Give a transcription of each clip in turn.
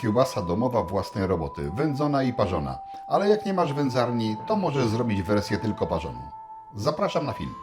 Kiełbasa domowa własnej roboty, wędzona i parzona. Ale jak nie masz wędzarni, to możesz zrobić wersję tylko parzoną. Zapraszam na film.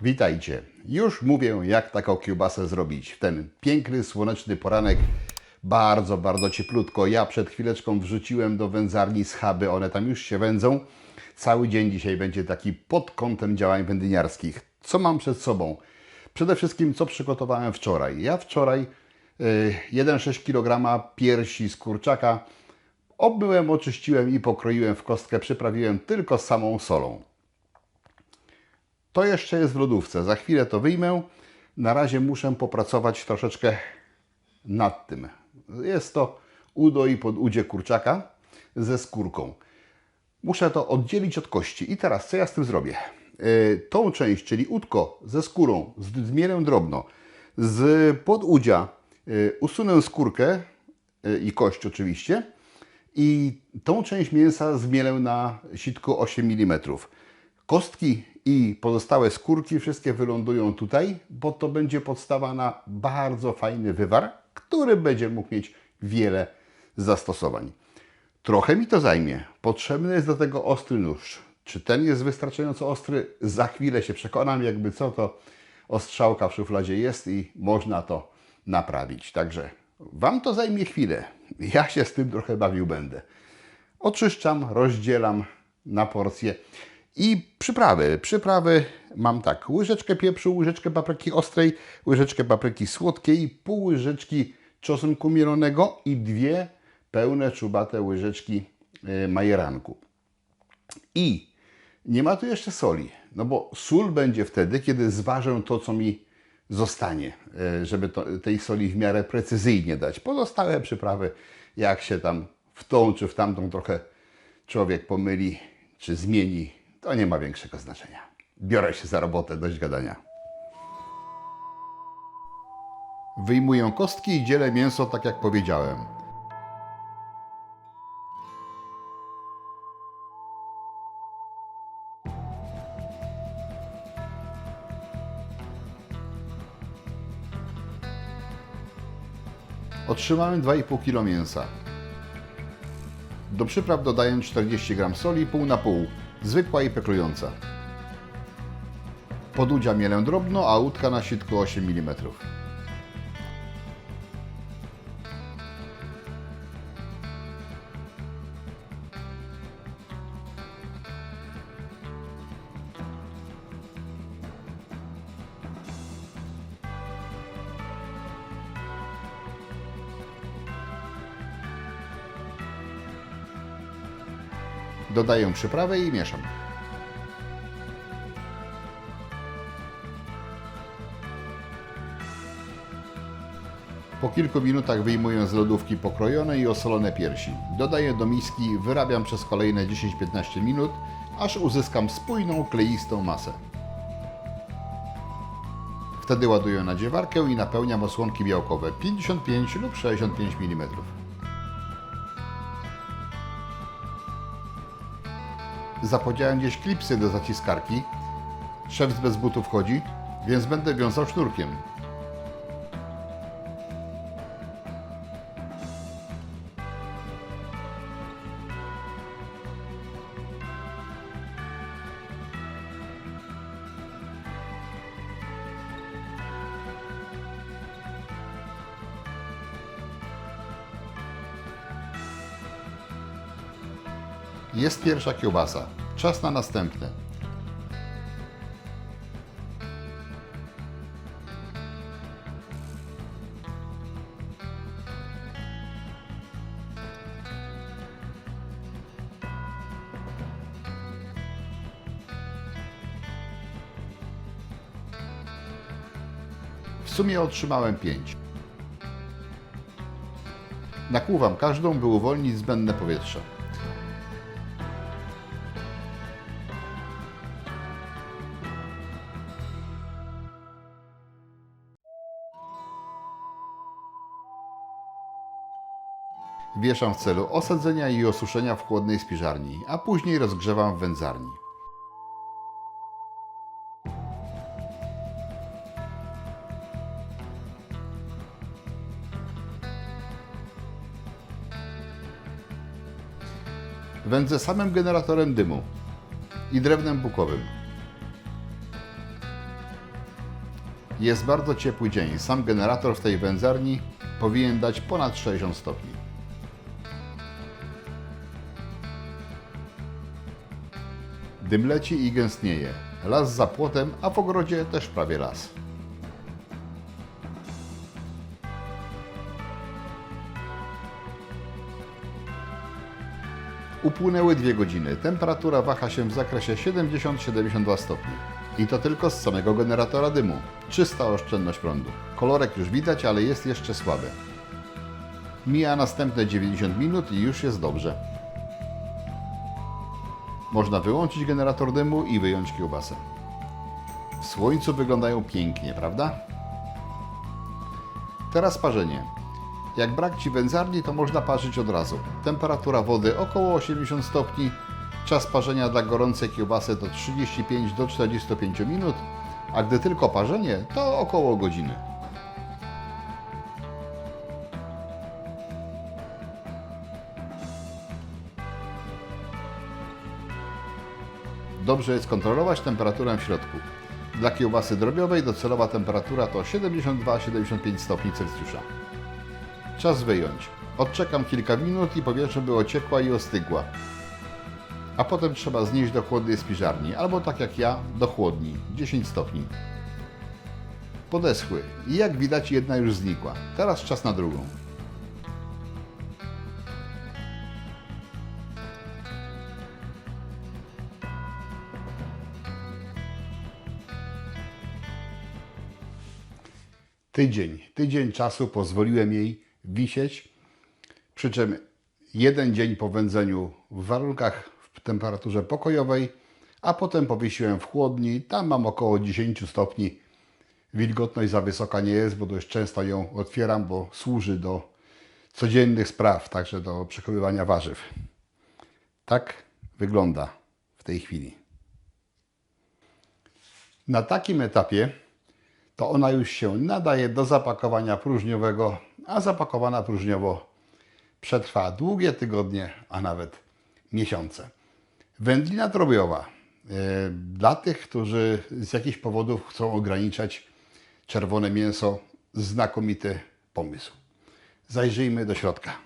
Witajcie. Już mówię, jak taką kiełbasę zrobić. W ten piękny, słoneczny poranek, bardzo, bardzo cieplutko. Ja przed chwileczką wrzuciłem do wędzarni schaby, one tam już się wędzą. Cały dzień dzisiaj będzie taki pod kątem działań wędliniarskich. Co mam przed sobą? Przede wszystkim, co przygotowałem wczoraj. Ja wczoraj y, 1,6 kg piersi z kurczaka obmyłem, oczyściłem i pokroiłem w kostkę. Przyprawiłem tylko samą solą. To jeszcze jest w lodówce. Za chwilę to wyjmę. Na razie muszę popracować troszeczkę nad tym. Jest to udo i podudzie kurczaka ze skórką. Muszę to oddzielić od kości. I teraz co ja z tym zrobię? Yy, tą część, czyli udko ze skórą, z- zmielę drobno. Z podudzia yy, usunę skórkę yy, i kość oczywiście. I tą część mięsa zmielę na sitku 8 mm. Kostki i pozostałe skórki wszystkie wylądują tutaj, bo to będzie podstawa na bardzo fajny wywar, który będzie mógł mieć wiele zastosowań. Trochę mi to zajmie. Potrzebny jest do tego ostry nóż. Czy ten jest wystarczająco ostry? Za chwilę się przekonam, jakby co to ostrzałka w szufladzie jest i można to naprawić. Także Wam to zajmie chwilę. Ja się z tym trochę bawił będę. Oczyszczam, rozdzielam na porcje i przyprawy. Przyprawy mam tak, łyżeczkę pieprzu, łyżeczkę papryki ostrej, łyżeczkę papryki słodkiej, pół łyżeczki czosnku mielonego i dwie pełne czubate łyżeczki e, majeranku. I nie ma tu jeszcze soli, no bo sól będzie wtedy, kiedy zważę to, co mi zostanie, e, żeby to, tej soli w miarę precyzyjnie dać. Pozostałe przyprawy, jak się tam w tą czy w tamtą trochę człowiek pomyli, czy zmieni, to nie ma większego znaczenia. Biorę się za robotę, dość gadania. Wyjmuję kostki i dzielę mięso tak jak powiedziałem. Otrzymałem 2,5 kg mięsa. Do przypraw dodaję 40 g soli pół na pół, zwykła i peklująca. Podudzia mielę drobno, a łódka na sitku 8 mm. Dodaję przyprawę i mieszam. Po kilku minutach wyjmuję z lodówki pokrojone i osolone piersi. Dodaję do miski, wyrabiam przez kolejne 10-15 minut, aż uzyskam spójną, kleistą masę. Wtedy ładuję na dziewarkę i napełniam osłonki białkowe 55 lub 65 mm. Zapodziałem gdzieś klipsy do zaciskarki. Szef bez butów chodzi, więc będę wiązał sznurkiem. Jest pierwsza kiełbasa. Czas na następne. W sumie otrzymałem pięć. Nakłuwam każdą, by uwolnić zbędne powietrze. Wieszam w celu osadzenia i osuszenia w chłodnej spiżarni, a później rozgrzewam w wędzarni. Wędzę samym generatorem dymu i drewnem bukowym. Jest bardzo ciepły dzień. Sam generator w tej wędzarni powinien dać ponad 60 stopni. Dym leci i gęstnieje. Las za płotem, a w ogrodzie też prawie las. Upłynęły dwie godziny. Temperatura waha się w zakresie 70-72 stopni. I to tylko z samego generatora dymu. Czysta oszczędność prądu. Kolorek już widać, ale jest jeszcze słaby. Mija następne 90 minut i już jest dobrze. Można wyłączyć generator dymu i wyjąć kiełbasę. W słońcu wyglądają pięknie, prawda? Teraz parzenie. Jak brak Ci wędzarni, to można parzyć od razu. Temperatura wody około 80 stopni. Czas parzenia dla gorącej kiełbasy to 35 do 45 minut, a gdy tylko parzenie, to około godziny. Dobrze jest kontrolować temperaturę w środku. Dla kiełbasy drobiowej docelowa temperatura to 72-75 stopni Celsjusza. Czas wyjąć. Odczekam kilka minut i powierzę, by ociekła i ostygła. A potem trzeba znieść do chłodnej spiżarni, albo tak jak ja, do chłodni, 10 stopni. Podeschły i jak widać jedna już znikła. Teraz czas na drugą. Tydzień, tydzień czasu pozwoliłem jej wisieć, przy czym jeden dzień po wędzeniu w warunkach w temperaturze pokojowej, a potem powiesiłem w chłodni, tam mam około 10 stopni. Wilgotność za wysoka nie jest, bo dość często ją otwieram, bo służy do codziennych spraw, także do przechowywania warzyw. Tak wygląda w tej chwili. Na takim etapie to ona już się nadaje do zapakowania próżniowego, a zapakowana próżniowo przetrwa długie tygodnie, a nawet miesiące. Wędlina drobiowa. e, Dla tych, którzy z jakichś powodów chcą ograniczać czerwone mięso, znakomity pomysł. Zajrzyjmy do środka.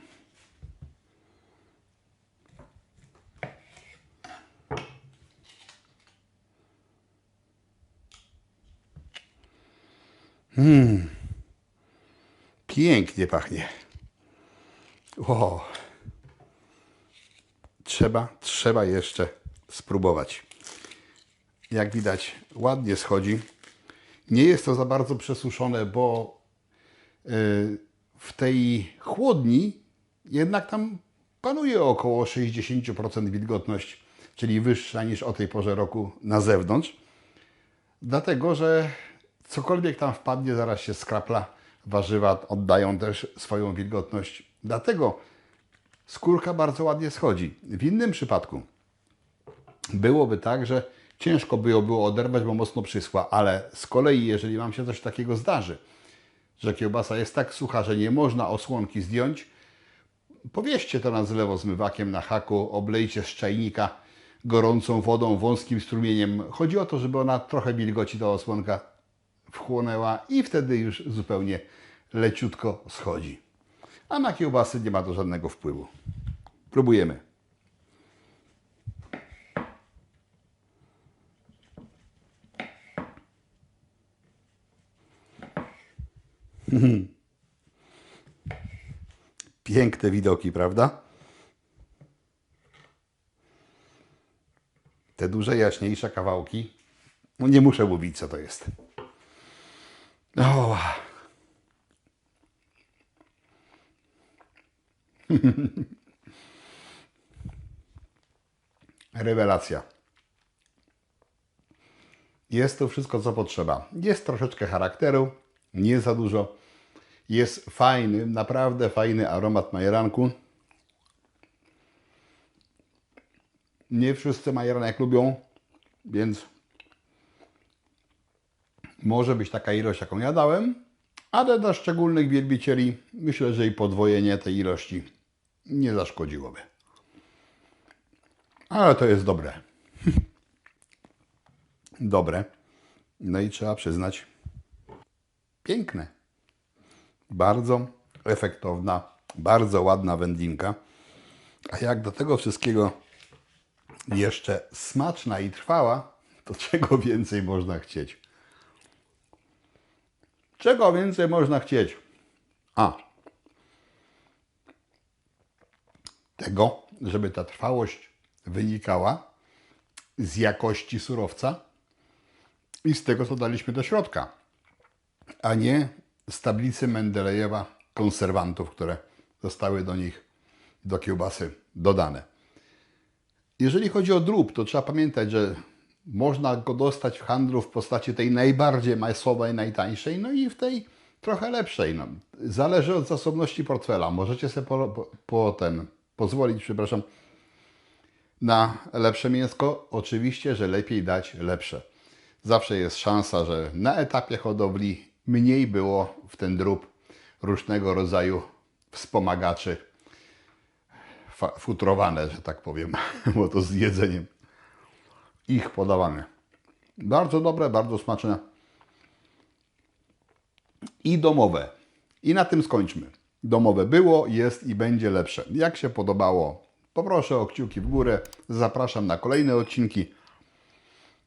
Pięknie pachnie. O. Trzeba, trzeba jeszcze spróbować. Jak widać, ładnie schodzi. Nie jest to za bardzo przesuszone, bo y, w tej chłodni jednak tam panuje około 60% wilgotność, czyli wyższa niż o tej porze roku na zewnątrz. Dlatego, że cokolwiek tam wpadnie, zaraz się skrapla. Warzywa oddają też swoją wilgotność. Dlatego skórka bardzo ładnie schodzi. W innym przypadku byłoby tak, że ciężko by ją było oderwać, bo mocno przyschła, ale z kolei, jeżeli Wam się coś takiego zdarzy, że kiełbasa jest tak sucha, że nie można osłonki zdjąć, powieście to na zlewozmywakiem na haku, oblejcie z czajnika gorącą wodą, wąskim strumieniem. Chodzi o to, żeby ona trochę wilgoci ta osłonka wchłonęła i wtedy już zupełnie leciutko schodzi. A na kiełbasy nie ma to żadnego wpływu. Próbujemy. Piękne widoki, prawda? Te duże, jaśniejsze kawałki. No nie muszę mówić, co to jest. O. Rewelacja. Jest to wszystko, co potrzeba. Jest troszeczkę charakteru, nie za dużo. Jest fajny, naprawdę fajny aromat majeranku. Nie wszyscy majeranek lubią, więc może być taka ilość, jaką ja dałem, ale dla szczególnych wielbicieli myślę, że i podwojenie tej ilości nie zaszkodziłoby. Ale to jest dobre. dobre. No i trzeba przyznać, piękne. Bardzo efektowna, bardzo ładna wędlinka. A jak do tego wszystkiego jeszcze smaczna i trwała, to czego więcej można chcieć? Czego więcej można chcieć? A. Tego, żeby ta trwałość wynikała z jakości surowca i z tego, co daliśmy do środka, a nie z tablicy Mendelejewa konserwantów, które zostały do nich, do kiełbasy dodane. Jeżeli chodzi o drób, to trzeba pamiętać, że można go dostać w handlu w postaci tej najbardziej masowej, najtańszej, no i w tej trochę lepszej. No. Zależy od zasobności portfela. Możecie sobie po, po, po ten, pozwolić, przepraszam, na lepsze mięsko. Oczywiście, że lepiej dać lepsze. Zawsze jest szansa, że na etapie hodowli mniej było w ten drób różnego rodzaju wspomagaczy futrowane, że tak powiem, bo to z jedzeniem ich podawane. Bardzo dobre, bardzo smaczne i domowe. I na tym skończmy. Domowe było, jest i będzie lepsze. Jak się podobało, poproszę o kciuki w górę. Zapraszam na kolejne odcinki.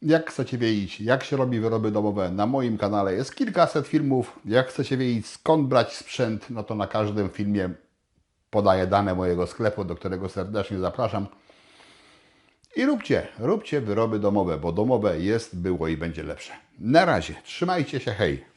Jak chcecie wiedzieć, jak się robi wyroby domowe, na moim kanale jest kilkaset filmów. Jak chcecie wiedzieć, skąd brać sprzęt, no to na każdym filmie podaję dane mojego sklepu, do którego serdecznie zapraszam. I róbcie, róbcie wyroby domowe, bo domowe jest, było i będzie lepsze. Na razie, trzymajcie się, hej!